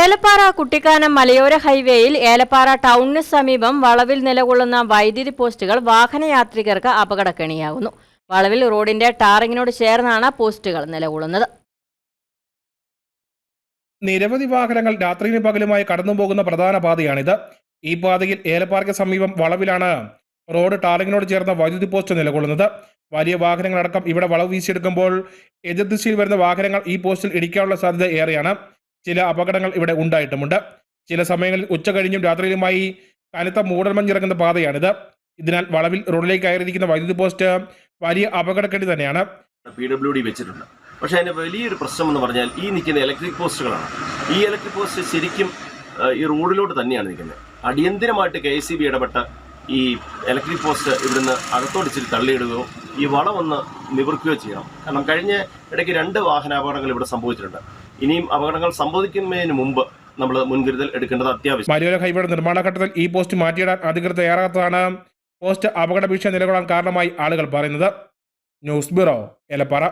ഏലപ്പാറ കുട്ടിക്കാനം മലയോര ഹൈവേയിൽ ഏലപ്പാറ ടൗണിന് സമീപം വളവിൽ നിലകൊള്ളുന്ന വൈദ്യുതി പോസ്റ്റുകൾ വാഹനയാത്രികർക്ക് അപകടക്കെണിയാകുന്നു. വളവിൽ റോഡിന്റെ ടാറിങ്ങിനോട് ചേർന്നാണ് പോസ്റ്റുകൾ നിലകൊള്ളുന്നത്. നിരവധി വാഹനങ്ങൾ രാത്രിയിലും പകലുമായി കടന്നുപോകുന്ന പ്രധാന പാതയാണിത്. ഈ പാതയിൽ ഏലപ്പാറയ്ക്ക് സമീപം വളവിലാണ് റോഡ് ടാറിങ്ങിനോട് ചേർന്ന വൈദ്യുതി പോസ്റ്റ് നിലകൊള്ളുന്നത്. വലിയ വാഹനങ്ങളടക്കം ഇവിടെ വളവ് വീശിയെടുക്കുമ്പോൾ എതിർദിശയിൽ വരുന്ന വാഹനങ്ങൾ ഈ പോസ്റ്റിൽ ഇടിക്കാനുള്ള സാധ്യത ഏറെയാണ്. ചില അപകടങ്ങൾ ഇവിടെ ഉണ്ടായിട്ടുമുണ്ട്. ചില സമയങ്ങളിൽ ഉച്ച കഴിഞ്ഞും രാത്രിയിലുമായി കനത്ത മൂടൽമഞ്ഞിറങ്ങുന്ന പാതയാണിത്. ഇതിനാൽ വളവിൽ റോഡിലേക്ക് കയറിയിരിക്കുന്ന വൈദ്യുതി പോസ്റ്റ് വലിയ അപകടക്കെടി തന്നെയാണ്. പി ഡബ്ല്യു ഡി വെച്ചിട്ടുണ്ട്. പക്ഷേ അതിന്റെ വലിയൊരു പ്രശ്നം എന്ന് പറഞ്ഞാൽ ഈ നിൽക്കുന്ന ഇലക്ട്രിക് പോസ്റ്റുകളാണ്. ഈ ഇലക്ട്രിക് പോസ്റ്റ് ശരിക്കും ഈ റോഡിലോട്ട് തന്നെയാണ് നിൽക്കുന്നത്. അടിയന്തിരമായിട്ട് കെ എസ് ബി ഇടപെട്ട് ഈ ഇലക്ട്രിക് പോസ്റ്റ് ഇവിടുന്ന് അകത്തോടിച്ചിരി തള്ളിയിടുകയോ ഈ വളം ഒന്ന് നിവർക്കുകയോ ചെയ്യണം. കാരണം കഴിഞ്ഞ ഇടയ്ക്ക് രണ്ട് വാഹനാപകടങ്ങൾ ഇവിടെ സംഭവിച്ചിട്ടുണ്ട്. ഇനിയും അപകടങ്ങൾ സംഭവിക്കുന്നതിന് മുമ്പ് നമ്മൾ മുൻകരുതൽ എടുക്കേണ്ടത് അത്യാവശ്യം. മലയോര ഹൈവേയുടെ നിർമ്മാണ ഘട്ടത്തിൽ ഈ പോസ്റ്റ് മാറ്റിയിടാൻ അധികൃതർ തയ്യാറാത്തതാണ് പോസ്റ്റ് അപകട ഭീഷണി നിലകൊള്ളാൻ കാരണമായി ആളുകൾ പറയുന്നത്. News bureau Elappara